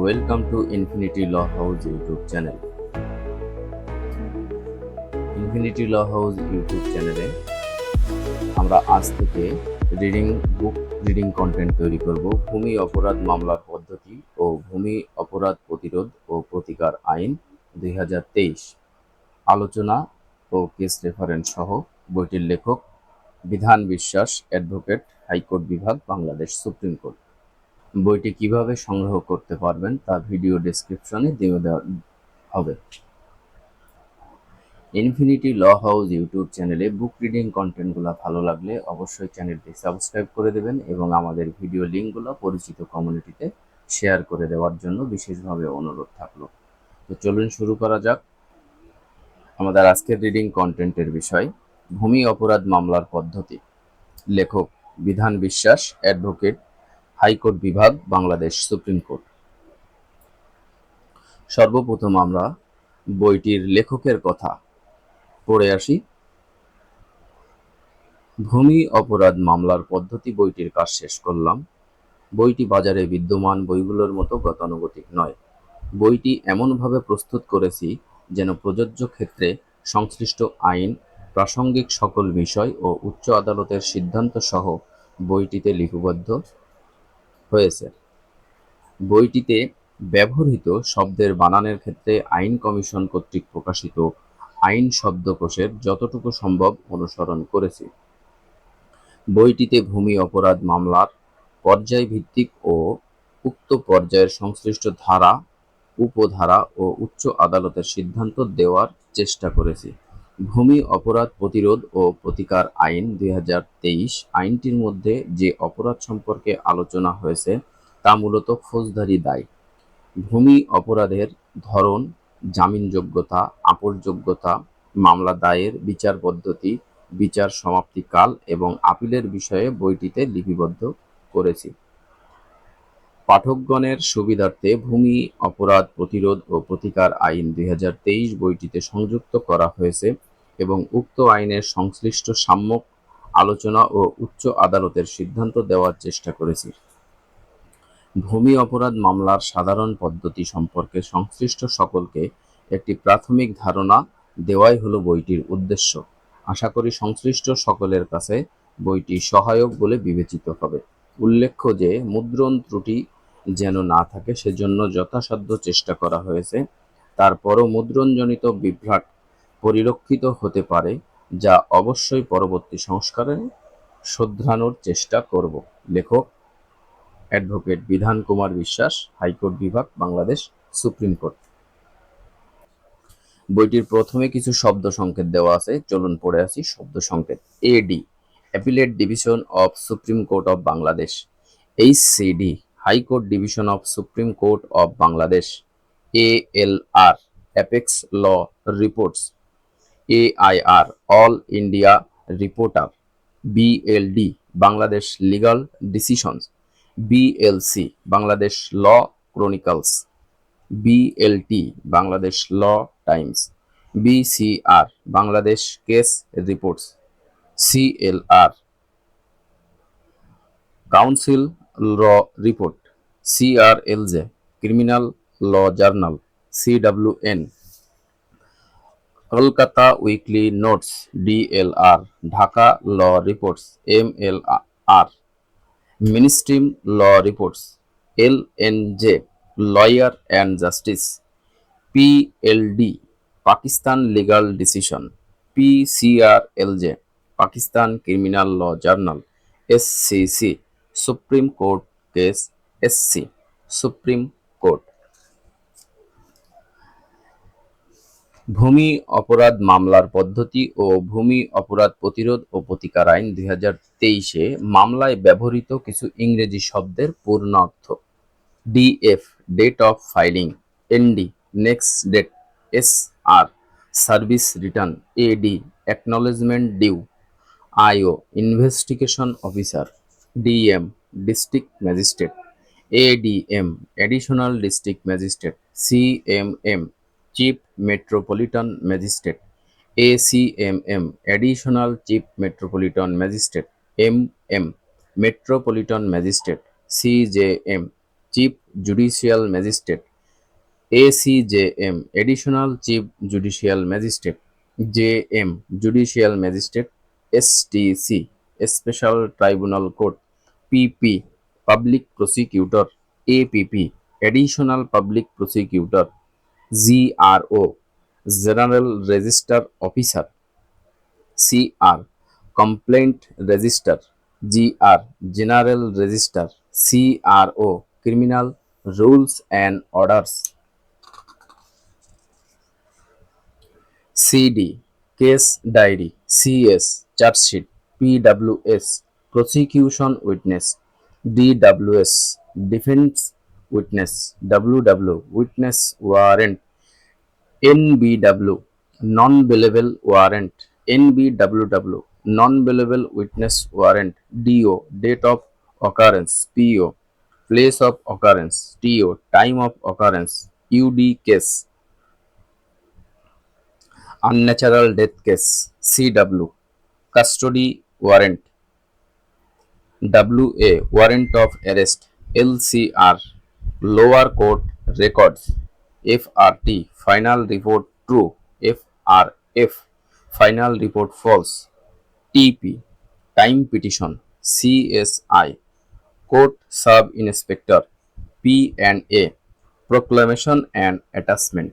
Welcome to Infinity law house YouTube channel Infinity law house YouTube চ্যানেলে আমরা আজ থেকে রিডিং বুক রিডিং কন্টেন্ট তৈরি করব। ভূমি অপরাধ মামলার পদ্ধতি ও ভূমি অপরাধ প্রতিরোধ ও প্রতিকার আইন দুই হাজার তেইশ। আলোচনা ও কেস রেফারেন্স সহ বইটির লেখক বিধান বিশ্বাস অ্যাডভোকেট হাইকোর্ট বিভাগ, বাংলাদেশ সুপ্রিম কোর্ট। বইটি কীভাবে সংগ্রহ করতে পারবেন তা ভিডিও ডেসক্রিপশনে দিয়ে দেওয়া হবে। ইনফিনিটি ল হাউস ইউটিউব চ্যানেলে বুক রিডিং কন্টেন্টগুলো ভালো লাগলে অবশ্যই চ্যানেলটি সাবস্ক্রাইব করে দেবেন এবং আমাদের ভিডিও লিঙ্কগুলো পরিচিত কমিউনিটিতে শেয়ার করে দেওয়ার জন্য বিশেষভাবে অনুরোধ থাকল। তো চলুন শুরু করা যাক। আমাদের আজকের রিডিং কন্টেন্টের বিষয়, ভূমি অপরাধ মামলার পদ্ধতি। লেখক বিধান বিশ্বাস অ্যাডভোকেট হাইকোর্ট বিভাগ, বাংলাদেশ সুপ্রিম কোর্ট। সর্বপ্রথম আমরা বইটির লেখকের কথা পড়ে আসি। ভূমি অপরাধ মামলার পদ্ধতি বইটির কাজ শেষ করলাম। বইটি বাজারে বিদ্যমান বইগুলোর মতো গতানুগতিক নয়। বইটি এমনভাবে প্রস্তুত করেছি যেন প্রযোজ্য ক্ষেত্রে সংশ্লিষ্ট আইন, প্রাসঙ্গিক সকল বিষয় ও উচ্চ আদালতের সিদ্ধান্ত সহ বইটিতে লিপিবদ্ধ হয়েছে। বইটিতে ব্যবহৃত শব্দের বানানের ক্ষেত্রে আইন কমিশন কর্তৃক প্রকাশিত আইন শব্দকোষের যতটুকু সম্ভব অনুসরণ করেছি। বইটিতে ভূমি অপরাধ মামলার পর্যায় ভিত্তিক ও উক্ত পর্যায়ের সংশ্লিষ্ট ধারা, উপধারা ও উচ্চ আদালতের সিদ্ধান্ত দেওয়ার চেষ্টা করেছি। ভূমি অপরাধ প্রতিরোধ ও প্রতিকার আইন দুই হাজার তেইশ আইনটির মধ্যে যে অপরাধ সম্পর্কে আলোচনা হয়েছে, তা মূলত ফৌজদারি দায়। ভূমি অপরাধের ধরন, জামিনযোগ্যতা, আপরযোগ্যতা, মামলা দায়ের, বিচার পদ্ধতি, বিচার সমাপ্তিকাল এবং আপিলের বিষয়ে বইটিতে লিপিবদ্ধ করেছি। পাঠকগণের সুবিধার্থে ভূমি অপরাধ প্রতিরোধ ও প্রতিকার আইন দুই হাজার তেইশ বইটিতে সংযুক্ত করা হয়েছে এবং উক্ত আইনের সংশ্লিষ্ট সাম্যক আলোচনা ও উচ্চ আদালতের সিদ্ধান্ত দেওয়ার চেষ্টা করেছি। ভূমি অপরাধ মামলার সাধারণ পদ্ধতি সম্পর্কে সংশ্লিষ্ট সকলকে একটি প্রাথমিক ধারণা দেওয়াই হলো বইটির উদ্দেশ্য। আশা করি সংশ্লিষ্ট সকলের কাছে বইটি সহায়ক বলে বিবেচিত হবে। উল্লেখ্য যে, মুদ্রণ ত্রুটি যেন না থাকে, সেজন্য যথাসাধ্য চেষ্টা করা হয়েছে। তারপরও মুদ্রণজনিত বিভ্রাট পরিলক্ষিত হতে পারে, যা অবশ্যই পরবর্তী সংস্কারে শোধরানোর চেষ্টা করব। লেখক, অ্যাডভোকেট বিধান কুমার বিশ্বাস, হাইকোর্ট বিভাগ, বাংলাদেশ সুপ্রিম কোর্ট। বইটির প্রথমে কিছু শব্দ সংকেত দেওয়া আছে। চলুন পড়ে আসি শব্দ সংকেত। AD appellate division of Supreme Court of Bangladesh, H HCD High Court division of Supreme Court of Bangladesh A L R apex law reports, AIR, all India reporter, BLD, Bangladesh legal decisions, BLC, Bangladesh law chronicles, BLT, Bangladesh law times, BCR, Bangladesh case reports, CLR, council law report CRLJ criminal law journal CWN Kolkata weekly notes DLR Dhaka law reports MLR mainstream law reports L N J lawyer and justice PLD Pakistan legal decision PCRLJ Pakistan criminal law journal SCC Supreme Court case SC Supreme Court. ভূমি অপরাধ মামলার পদ্ধতি ও ভূমি অপরাধ প্রতিরোধ ও প্রতিকার আইন দুই হাজার তেইশে মামলায় ব্যবহৃত কিছু ইংরেজি শব্দের পূর্ণ অর্থ। DF date of filing ND next date S R service return AD acknowledgement due IO investigation officer DM district magistrate ADM additional district magistrate CMM chief metropolitan magistrate ACMM additional chief metropolitan magistrate MM metropolitan magistrate CJM chief judicial magistrate ACJM additional chief judicial magistrate JM judicial magistrate STC special tribunal court PP public prosecutor APP additional public prosecutor GRO general register officer CR complaint register GR general register CRO criminal rules and orders CD case diary CS chargesheet PWS prosecution witness DWS defence witness WW witness warrant NBW non-bailable warrant NBWW non-bailable witness warrant DO date of occurrence PO place of occurrence TO time of occurrence UD case unnatural death case CW custody warrant WA warrant of arrest LCR lower court records FRT final report true FRF final report false TP time petition CSI court sub inspector P&A proclamation and attachment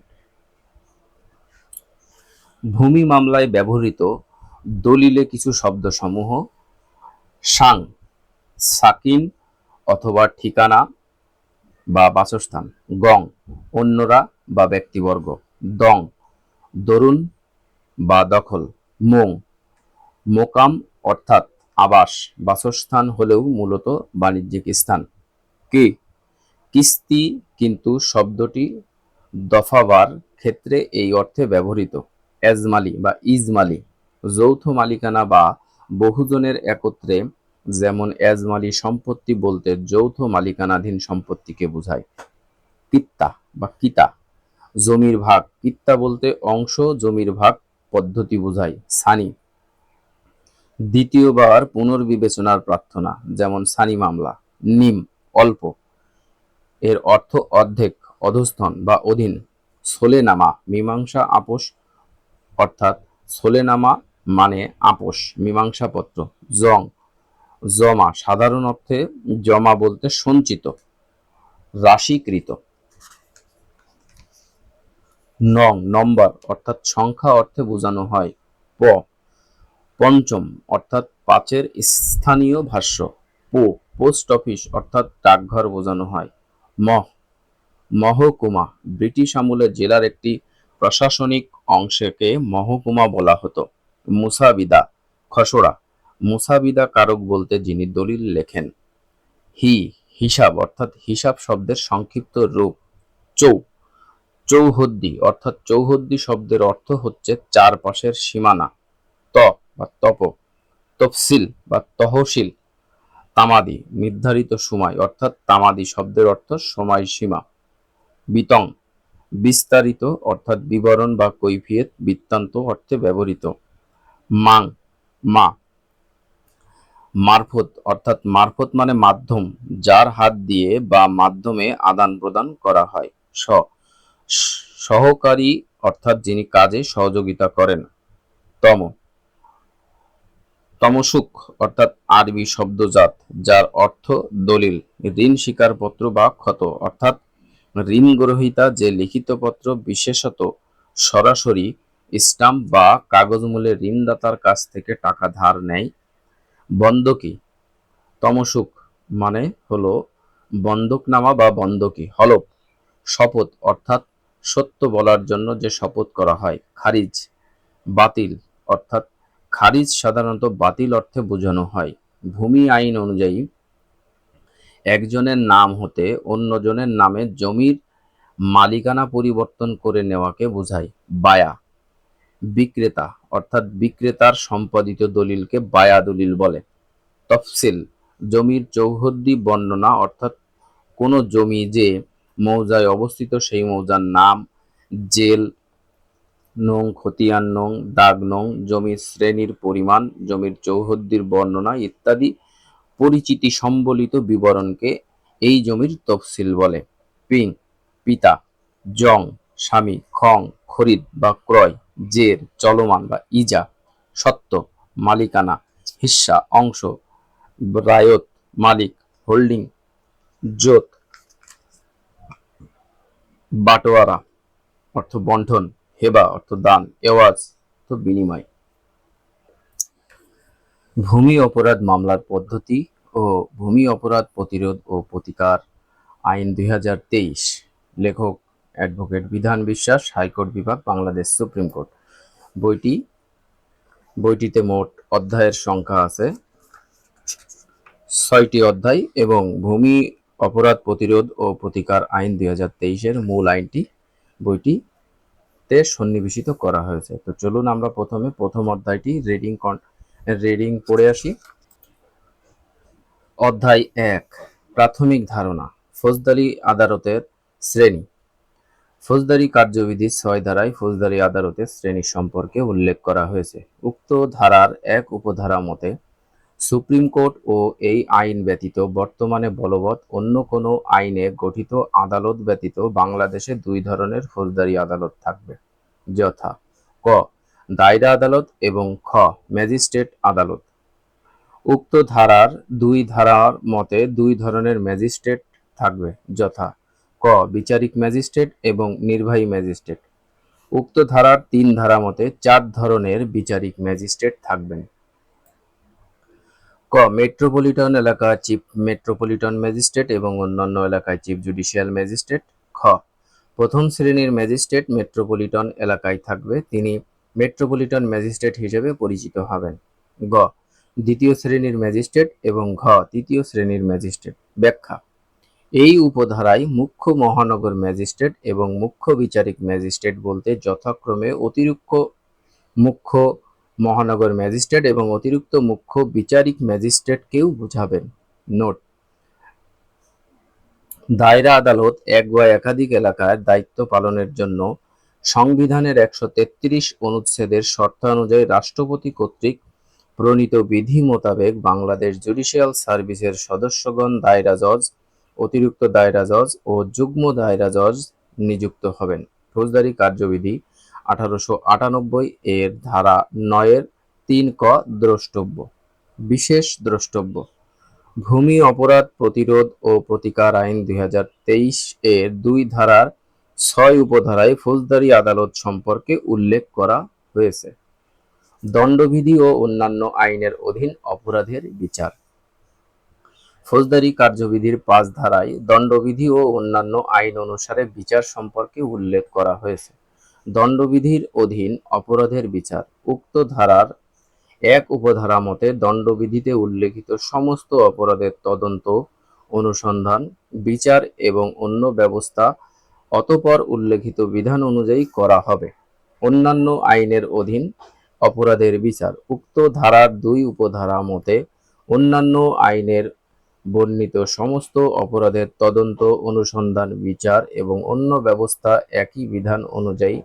ভূমি মামলায় ব্যবহৃত দলিলে কিছু শব্দসমূহ সাং সাকিন অথবা ঠিকানা বা বাসস্থান, গং, অন্যরা বা ব্যক্তিবর্গ, দং, দরুন বা দখল, মোং, মোকাম অর্থাৎ আবাস, বাসস্থান হলেও মূলত বাণিজ্যিক স্থান। কি? কিস্তি কিন্তু শব্দটি দফাবার ক্ষেত্রে এই অর্থে ব্যবহৃত। এজমালি বা ইজমালি, যৌথ মালিকানা বা বহুজনের একত্রে যেমন এজমালি সম্পত্তি বলতে যৌথ মালিকানাধীন সম্পত্তিকে বোঝায়। কিত্তা বা কিতা। জমির ভাগ কিত্তা বলতে অংশ, জমির ভাগ পদ্ধতি বোঝায়, সানি। দ্বিতীয়বার পুনর্বিবেচনার প্রার্থনা, যেমন সানি মামলা, নিম, অল্প। এর অর্থ অর্ধেক অধস্থন বা অধীন। সোলেনামা, মীমাংসা, আপোষ, অর্থাৎ সোলেনামা মানে আপোষ, মীমাংসাপত্র, জং জমা, সাধারণ অর্থে জমা বলতে সঞ্চিত, রাশিকৃত। নং, নম্বর, অর্থাৎ সংখ্যা অর্থে বোঝানো হয়। প, পঞ্চম, অর্থাৎ পাঁচের স্থানীয় ভাষ্য। পো, পোস্ট অফিস, অর্থাৎ ডাকঘর বোঝানো হয়। মহ, মহকুমা, ব্রিটিশ আমলে জেলার একটি প্রশাসনিক অংশকে মহকুমা বলা হতো। মুসাবিদা, খসড়া। মুসাবিদা কারক বলতে যিনি দলিল লেখেন, হি হিসাব অর্থাৎ হিসাব শব্দের সংক্ষিপ্ত রূপ, চৌ, চৌহদ্দি অর্থাৎ চৌহদ্দি শব্দের অর্থ হচ্ছে চারপাশের সীমানা, ত বা তপ, তফসিল বা তহসিল, তামাদি নির্ধারিত সময় অর্থাৎ তামাদি শব্দের অর্থ সময়সীমা বিতং বিস্তারিত অর্থাৎ বিবরণ বা কৈফিয়ত বৃত্তান্ত অর্থে ব্যবহৃত, মাং, মা মারফত, অর্থাৎ মারফত মানে মাধ্যম, যার হাত দিয়ে বা মাধ্যমে আদান প্রদান করা হয়। স, সহকারী, অর্থাৎ যিনি কাজে সহযোগিতা করেন। তম তমসুক অর্থাৎ আরবি শব্দজাত, যার অর্থ দলিল, ঋণ স্বীকারপত্র বা ক্ষত, অর্থাৎ ঋণ গ্রহীতা যে লিখিত পত্র, বিশেষত সরাসরি স্টাম্প বা কাগজ মূলে ঋণদাতার কাছ থেকে টাকা ধার নেয় বন্ধকি তমসুক মানে হলো বন্ধকনামা বা বন্ধকি হলফ শপথ, অর্থাৎ সত্য বলার জন্য যে শপথ করা হয়, খারিজ, বাতিল, অর্থাৎ খারিজ সাধারণত বাতিল অর্থে বোঝানো হয়। ভূমি আইন অনুযায়ী একজনের নাম হতে অন্যজনের নামে জমির মালিকানা পরিবর্তন করে নেওয়াকে বোঝায়, বায়া, বিক্রেতা। অর্থাৎ বিক্রেতার সম্পাদিত দলিলকে বায়া দলিল বলে। তফসিল, জমির চৌহদ্দি বর্ণনা অর্থাৎ কোনো জমি যে মৌজায় অবস্থিত সেই মৌজার নাম জেল, নং, খতিয়ান নং, দাগ নং, জমির শ্রেণির পরিমাণ, জমির চৌহদ্দির বর্ণনা ইত্যাদি পরিচিতি সম্বলিত বিবরণকে এই জমির তফসিল বলে। পিং, পিতা, জং, স্বামী, খং, খরিদ বা ক্রয়। জের, চলমান বা ইজা, সত্য, মালিকানা হিস্সা অংশ, রায়ত, মালিক, হোল্ডিং, জোত, বাটোয়ারা, অর্থ বন্টন, হেবা, অর্থ দান, এওয়াজ, অর্থ বিনিময়। ভূমি অপরাধ মামলার পদ্ধতি ও ভূমি অপরাধ প্রতিরোধ ও প্রতিকার আইন দুই হাজার তেইশ। লেখক অ্যাডভোকেট বিধান বিশ্বাস, হাইকোর্ট বিভাগ, বাংলাদেশ সুপ্রিম কোর্ট। বইটি, বইটিতে মোট অধ্যায়ের সংখ্যা আছে ছয়টি অধ্যায় এবং ভূমি, অপরাধ প্রতিরোধ ও প্রতিকার আইন দুই হাজার তেইশের মূল আইনটি বইটিতে সন্নিবেশিত করা হয়েছে। তো চলুন আমরা প্রথমে প্রথম অধ্যায়টি রিডিং রিডিং পড়ে আসি। অধ্যায় এক, প্রাথমিক ধারণা ফৌজদারি আদালতের শ্রেণি। ফৌজদারি কার্যবিধি ছয় ধারায় ফৌজদারি আদালতের শ্রেণি সম্পর্কে উল্লেখ করা হয়েছে। উক্ত ধারার এক উপধারা মতে, সুপ্রিম কোর্ট ও এই আইন ব্যতীত বর্তমানে বলবৎ অন্য কোনো আইনে গঠিত আদালত ব্যতীত বাংলাদেশে দুই ধরনের ফৌজদারি আদালত থাকবে। যথা, ক, দায়রা আদালত এবং খ, ম্যাজিস্ট্রেট আদালত। উক্ত ধারার দুই ধারার মতে দুই ধরনের ম্যাজিস্ট্রেট থাকবে। যথা ক, বিচারিক ম্যাজিস্ট্রেট এবং নির্বাহী ম্যাজিস্ট্রেট। উক্ত ধারার তিন ধারা মতে চার ধরনের বিচারিক ম্যাজিস্ট্রেট থাকবেন। ক, মেট্রোপলিটন এলাকা চিফ মেট্রোপলিটন ম্যাজিস্ট্রেট এবং অন্যান্য এলাকায় চিফ জুডিশিয়াল ম্যাজিস্ট্রেট। খ, প্রথম শ্রেণির ম্যাজিস্ট্রেট মেট্রোপলিটন এলাকায় থাকবে, তিনি মেট্রোপলিটন ম্যাজিস্ট্রেট হিসেবে পরিচিত হবেন। গ, দ্বিতীয় শ্রেণির ম্যাজিস্ট্রেট এবং ঘ, তৃতীয় শ্রেণির ম্যাজিস্ট্রেট। ব্যাখ্যা এই উপধারায় মুখ্য মহানগর ম্যাজিস্ট্রেট এবং মুখ্য বিচারিক ম্যাজিস্ট্রেট বলতে যথাক্রমে অতিরিক্ত মুখ্য মহানগর ম্যাজিস্ট্রেট এবং অতিরিক্ত মুখ্য বিচারিক ম্যাজিস্ট্রেটকেও বোঝাবেন। নোট। দায়রা আদালত এক বা একাধিক এলাকায় দায়িত্ব পালনের জন্য সংবিধানের একশো তেত্রিশ অনুচ্ছেদের শর্তানুযায়ী রাষ্ট্রপতি কর্তৃক প্রণীত বিধি মোতাবেক বাংলাদেশ জুডিশিয়াল সার্ভিসের সদস্যগণ দায়রা জজ অতিরিক্ত দায়রা জজ ও যুগ্ম দায়রা জজ নিযুক্ত হবেন। ফৌজদারি কার্যবিধি আঠারোশো আটানব্বই এর ধারা নয়ের তিন ক দ্রষ্টব্য। বিশেষ দ্রষ্টব্য। ভূমি অপরাধ প্রতিরোধ ও প্রতিকার আইন দুই হাজার তেইশ এর দুই ধারার ছয় উপধারায় ফৌজদারি আদালত সম্পর্কে উল্লেখ করা হয়েছে। দণ্ডবিধি ও অন্যান্য আইনের অধীন অপরাধের বিচার। ফৌজদারি কার্যবিধির পাঁচ ধারায় দণ্ডবিধি ও অন্যান্য আইন অনুসারে বিচার সম্পর্কে উল্লেখ করা হয়েছে। দণ্ডবিধির অধীন অপরাধের বিচার। উক্ত ধারার এক উপধারা মতে দণ্ডবিধিতে উল্লেখিত সমস্ত অপরাধের তদন্ত, অনুসন্ধান, বিচার এবং অন্য ব্যবস্থা অতপর উল্লেখিত বিধান অনুযায়ী করা হবে। অন্যান্য আইনের অধীন অপরাধের বিচার। উক্ত ধারার দুই উপধারা মতে অন্যান্য আইনের বর্ণিত সমস্ত অপরাধের তদন্ত, অনুসন্ধান, বিচার এবং অন্য ব্যবস্থা একই বিধান অনুযায়ী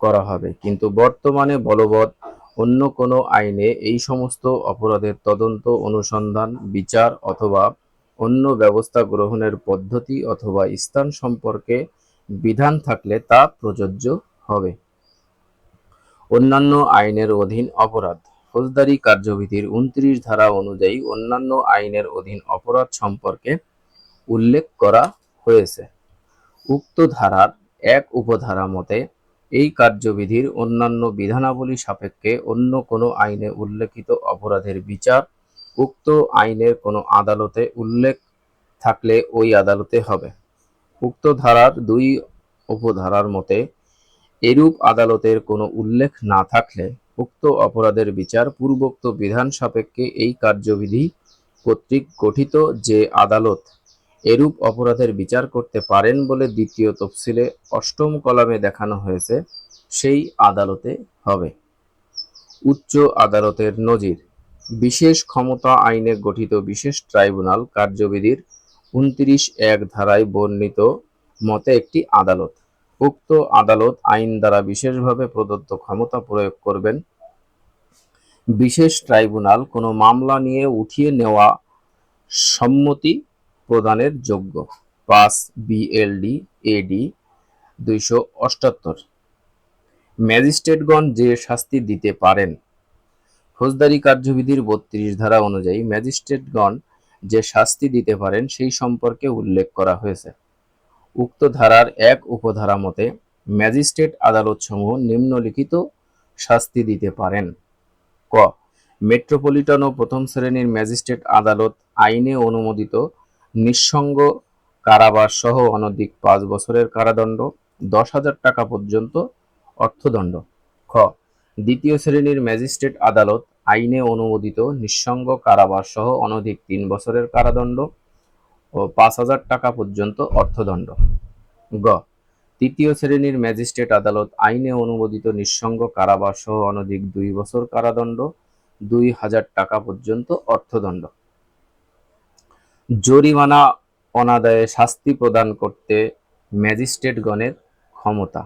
করা হবে। কিন্তু বর্তমানে বলবৎ অন্য কোনো আইনে এই সমস্ত অপরাধের তদন্ত, অনুসন্ধান, বিচার অথবা অন্য ব্যবস্থা গ্রহণের পদ্ধতি অথবা স্থান সম্পর্কে বিধান থাকলে তা প্রযোজ্য হবে। অন্যান্য আইনের অধীন অপরাধ। ফৌজদারি কার্যবিধির উনত্রিশ ধারা অনুযায়ী অন্যান্য আইনের অধীন অপরাধ সম্পর্কে উল্লেখ করা হয়েছে। উক্ত ধারার এক উপধারা মতে, এই কার্যবিধির অন্যান্য বিধানাবলী সাপেক্ষে অন্য কোনো আইনে উল্লেখিত অপরাধের বিচার উক্ত আইনের কোনো আদালতে উল্লেখ থাকলে ওই আদালতে হবে। উক্ত ধারার দুই উপধারার মতে, এরূপ আদালতের কোনো উল্লেখ না থাকলে উক্ত অপরাধের বিচার পূর্বোক্ত বিধান সাপেক্ষে এই কার্যবিধি কর্তৃক গঠিত যে আদালত এরূপ অপরাধের বিচার করতে পারেন বলে দ্বিতীয় তফসিলে অষ্টম কলামে দেখানো হয়েছে, সেই আদালতে হবে। উচ্চ আদালতের নজির। বিশেষ ক্ষমতা আইনে গঠিত বিশেষ ট্রাইব্যুনাল কার্যবিধির উনত্রিশ এক ধারায় বর্ণিত মতে একটি আদালত উক্ত আদালত আইন দ্বারা বিশেষভাবে প্রদত্ত ক্ষমতা প্রয়োগ করবেন। বিশেষ ট্রাইব্যুনাল কোনো মামলা নিয়ে উঠিয়ে নেওয়া সম্মতি প্রদানের যোগ্য। পাঁচ বিএলডি এডি দুইশো অষ্টাত্তর। ম্যাজিস্ট্রেটগণ যে শাস্তি দিতে পারেন, ফৌজদারি কার্যবিধির বত্রিশ ধারা অনুযায়ী ম্যাজিস্ট্রেটগণ যে শাস্তি দিতে পারেন সেই সম্পর্কে উল্লেখ করা হয়েছে। উক্ত ধারার এক উপধারা মতে ম্যাজিস্ট্রেট আদালতসমূহ নিম্নলিখিত শাস্তি দিতে পারেন। ক, মেট্রোপলিটন ও প্রথম শ্রেণির ম্যাজিস্ট্রেট আদালত আইনে অনুমোদিত নিঃসঙ্গ কারাবাস সহ অনধিক পাঁচ বছরের কারাদণ্ড, দশ হাজার টাকা পর্যন্ত অর্থদণ্ড। খ, দ্বিতীয় শ্রেণির ম্যাজিস্ট্রেট আদালত আইনে অনুমোদিত নিঃসঙ্গ কারাবাস সহ অনধিক তিন বছরের কারাদণ্ড ও পাঁচ হাজার টাকা পর্যন্ত অর্থদণ্ড। গ। তৃতীয় শ্রেণির ম্যাজিস্ট্রেট আদালত আইনে অনুমোদিত নিঃসঙ্গ কারাবাস সহ অনধিক দুই বছর কারাদণ্ড, দুই হাজার টাকা পর্যন্ত অর্থদণ্ড। জরিমানা অনাদায়ে শাস্তি প্রদান করতে ম্যাজিস্ট্রেটগণের ক্ষমতা।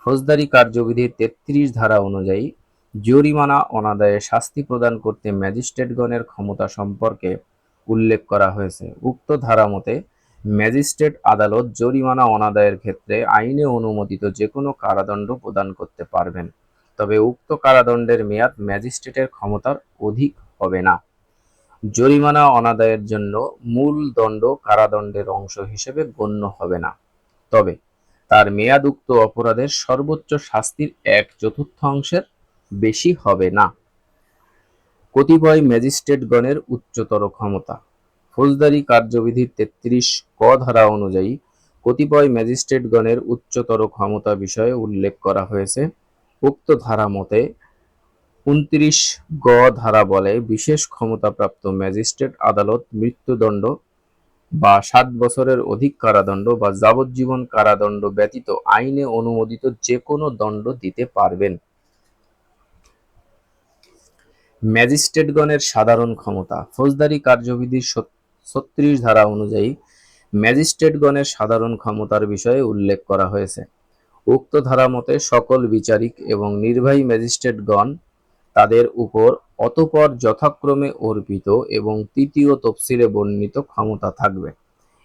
ফৌজদারি কার্যবিধির তেত্রিশ ধারা অনুযায়ী জরিমানা অনাদায়ে শাস্তি প্রদান করতে ম্যাজিস্ট্রেটগণের ক্ষমতা সম্পর্কে উল্লেখ করা হয়েছে। উক্ত ধারা মতে, ম্যাজিস্ট্রেট আদালত জরিমানা অনাদায়ের ক্ষেত্রে আইনে অনুমোদিত যে কোনো কারাদণ্ড প্রদান করতে পারবেন। তবে উক্ত কারাদণ্ডের মেয়াদ ম্যাজিস্ট্রেটের ক্ষমতার অধিক হবে না। জরিমানা অনাদায়ের জন্য মূল দণ্ড কারাদণ্ডের অংশ হিসেবে গণ্য হবে না। তবে, তার মেয়াদ উক্ত অপরাধের সর্বোচ্চ শাস্তির এক চতুর্থাংশের বেশি হবে না। কতিপয় ম্যাজিস্ট্রেটগণের উচ্চতর ক্ষমতা। ফৌজদারি কার্যবিধির তেত্রিশ ক ধারা অনুযায়ী কতিপয় ম্যাজিস্ট্রেটগণের উচ্চতর ক্ষমতা বিষয়ে উল্লেখ করা হয়েছে। উক্ত ধারা মতে উনত্রিশ গ ধারা বলে বিশেষ ক্ষমতাপ্রাপ্ত ম্যাজিস্ট্রেট আদালত মৃত্যুদণ্ড বা সাত বছরের অধিক কারাদণ্ড বা যাবজ্জীবন কারাদণ্ড ব্যতীত আইনে অনুমোদিত যে কোনো দণ্ড দিতে পারবেন। ম্যাজিস্ট্রেটগণের সাধারণ ক্ষমতা। ফৌজদারি কার্যবিধির ছত্রিশ ধারা অনুযায়ী ম্যাজিস্ট্রেটগণের সাধারণ ক্ষমতার বিষয়ে উল্লেখ করা হয়েছে। উক্ত ধারা মতে সকল বিচারিক এবং নির্বাহী ম্যাজিস্ট্রেটগণ তাদের উপর অতপর যথাক্রমে অর্পিত এবং তৃতীয় তফসিলে বর্ণিত ক্ষমতা থাকবে।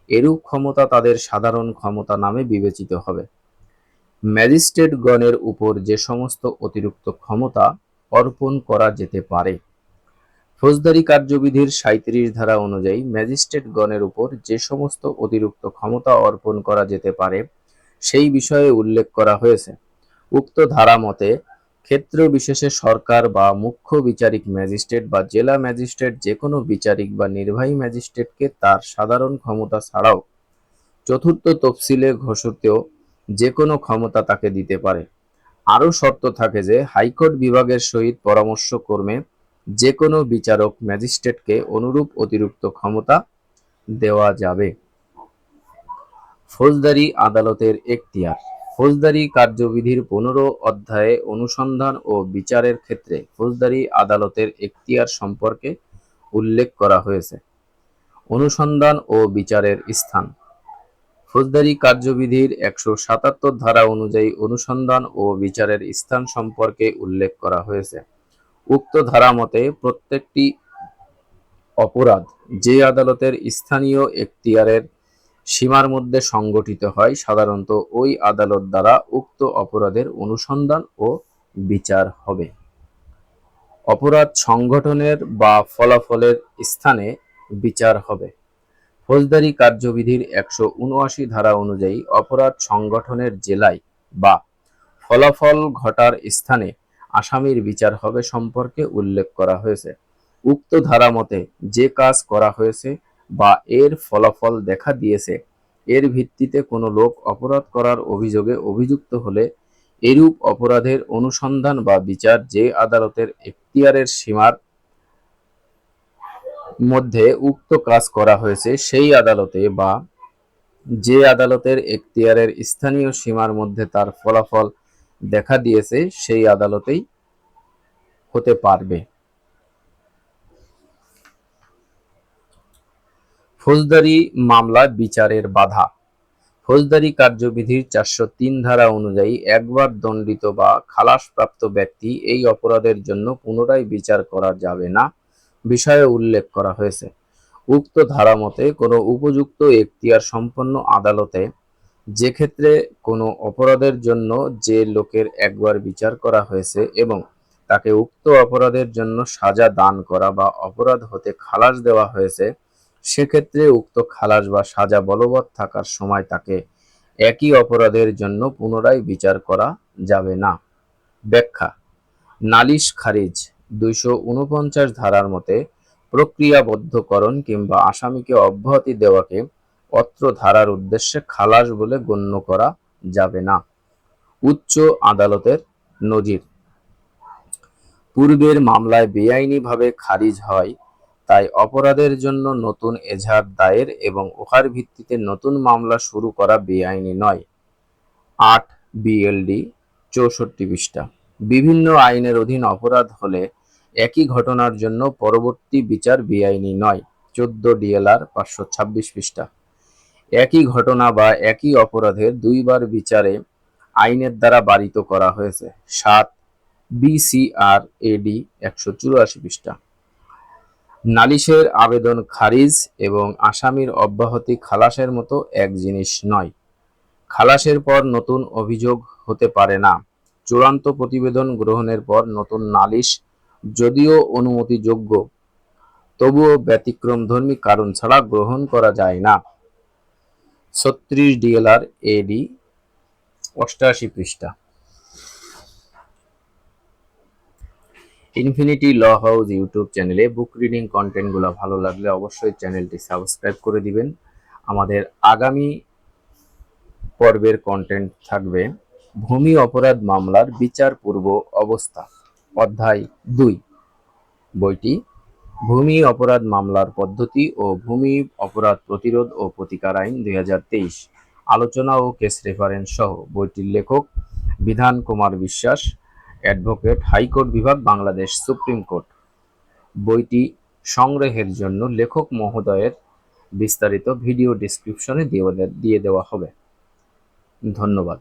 এরূপ ক্ষমতা তাদের সাধারণ ক্ষমতা নামে বিবেচিত হবে। ম্যাজিস্ট্রেটগণের উপর যে সমস্ত অতিরিক্ত ক্ষমতা অর্পণ করা যেতে পারে। ফৌজদারি কার্যবিধির সাঁইত্রিশ ধারা অনুযায়ী ম্যাজিস্ট্রেটগণের উপর যে সমস্ত অতিরিক্ত ক্ষমতা অর্পণ করা যেতে পারে, সেই বিষয়ে উল্লেখ করা হয়েছে। উক্ত ধারা মতে, ক্ষেত্র বিশেষে সরকার বা মুখ্য বিচারিক ম্যাজিস্ট্রেট বা জেলা ম্যাজিস্ট্রেট যে কোনো বিচারিক বা নির্বাহী ম্যাজিস্ট্রেটকে তার সাধারণ ক্ষমতা ছাড়াও চতুর্থ তফসিলে ঘোষিত যে কোনো ক্ষমতা তাকে দিতে পারে। আরও শর্ত থাকে যে হাইকোর্ট বিভাগের সহিত পরামর্শ কর্মে যে কোনো বিচারক ম্যাজিস্ট্রেটকে অনুরূপ অতিরিক্ত ক্ষমতা দেওয়া যাবে। ফৌজদারি আদালতের এখতিয়ার। ফৌজদারি কার্যবিধির পনেরো অধ্যায়ে অনুসন্ধান ও বিচারের ক্ষেত্রে ফৌজদারি আদালতের এখতিয়ার সম্পর্কে উল্লেখ করা হয়েছে। অনুসন্ধান ও বিচারের স্থান। ফৌজদারি কার্যবিধির একশো সাতাত্তর ধারা অনুযায়ী অনুসন্ধান ও বিচারের স্থান সম্পর্কে উল্লেখ করা হয়েছে। উক্ত ধারা মতে প্রত্যেকটি অপরাধ যে আদালতের স্থানীয় এখতিয়ারের সীমার মধ্যে সংগঠিত হয়, সাধারণত ওই আদালত দ্বারা উক্ত অপরাধের অনুসন্ধান ও বিচার হবে। অপরাধ সংগঠনের বা ফলাফলের স্থানে বিচার হবে। ফৌজদারি কার্যবিধির একশো উনআশি ধারা অনুযায়ী অপরাধ সংগঠনের জেলায় বা ফলাফল ঘটার স্থানে আসামির বিচার হবে সম্পর্কে উল্লেখ করা হয়েছে। উক্ত ধারা মতে যে কাজ করা হয়েছে বা এর ফলাফল দেখা দিয়েছে, এর ভিত্তিতে কোনো লোক অপরাধ করার অভিযোগে অভিযুক্ত হলে এরূপ অপরাধের অনুসন্ধান বা বিচার যে আদালতের এখতিয়ারের সীমার মধ্যে উক্ত কাজ করা হয়েছে সেই আদালতে বা যে আদালতের এখতিয়ারের স্থানীয় সীমার মধ্যে তার ফলাফল দেখা দিয়েছে সেই আদালতেই হতে পারবে। ফৌজদারি মামলা বিচারের বাধা। ফৌজদারি কার্যবিধির চারশো তিন ধারা অনুযায়ী একবার দণ্ডিত বা খালাসপ্রাপ্ত ব্যক্তি এই অপরাধের জন্য পুনরায় বিচার করা যাবে না। বিষয়ে উল্লেখ করা হয়েছে। উক্ত ধারা মতে কোনো উপযুক্ত এখতিয়ার সম্পন্ন আদালতে যে ক্ষেত্রে কোনো অপরাধের জন্য যে লোকের একবার বিচার করা হয়েছে এবং তাকে উক্ত অপরাধের জন্য সাজা দান করা বা অপরাধ হতে খালাস দেওয়া হয়েছে, সেক্ষেত্রে উক্ত খালাস বা সাজা বলবৎ থাকার সময় তাকে একই অপরাধের জন্য পুনরায় বিচার করা যাবে না। ব্যাখ্যা, নালিশ খারিজ দুইশো উনপঞ্চাশ ধারার মতে প্রক্রিয়াবদ্ধকরণ কিংবা আসামিকে অব্যাহতি দেওয়াকে অত্র ধারার উদ্দেশ্যে খালাস বলে গণ্য করা যাবে না। উচ্চ আদালতের নজির। পূর্বের মামলায় বেআইনিভাবে খারিজ হয়, তাই অপরাধের জন্য নতুন এজাহার দায়ের এবং উহার ভিত্তিতে নতুন মামলা শুরু করা বেআইনি নয়। আট বিএলডি চৌষট্টি পৃষ্ঠা। বিভিন্ন আইনের অধীন অপরাধ হলে একই ঘটনার জন্য পরবর্তী বিচার বেআইনি নয়, চোদ্দ ডিএলআর পাঁচশো ছাব্বিশ পৃষ্ঠা। একই ঘটনা বা একই অপরাধের দুইবার বিচারে আইনের দ্বারা বারিত করা হয়েছে। সাত, বিসিআর এডি একশো চুরাশি পৃষ্ঠা। নালিশের আবেদন খারিজ এবং আসামির অব্যাহতি খালাসের মতো এক জিনিস নয়। খালাসের পর নতুন অভিযোগ হতে পারে না। চূড়ান্ত প্রতিবেদন গ্রহণের পর নতুন নালিশ যদিও অনুমতিযোগ্য, তবুও ব্যতিক্রমধর্মী কারণ ছাড়া গ্রহণ করা যায় না। ছত্রিশ ডিএলআর এডি, অষ্টাশি পৃষ্ঠা। ইনফিনিটি ল হাউস ইউটিউব চ্যানেলে বুক রিডিং কন্টেন্টগুলো ভালো লাগলে অবশ্যই চ্যানেলটি সাবস্ক্রাইব করে দিবেন। আমাদের আগামী পর্বের কন্টেন্ট থাকবে ভূমি অপরাধ মামলার বিচার পূর্ব অবস্থা। অধ্যায় দুই। বইটি ভূমি অপরাধ মামলার পদ্ধতি ও ভূমি অপরাধ প্রতিরোধ ও প্রতিকার আইন দুই হাজার তেইশ। আলোচনা ও কেস রেফারেন্স সহ বইটির লেখক বিধান কুমার বিশ্বাস, অ্যাডভোকেট হাইকোর্ট বিভাগ, বাংলাদেশ সুপ্রিম কোর্ট। বইটি সংগ্রহের জন্য লেখক মহোদয়ের বিস্তারিত ভিডিও ডিসক্রিপশনে দিয়ে দিয়ে দেওয়া হবে। ধন্যবাদ।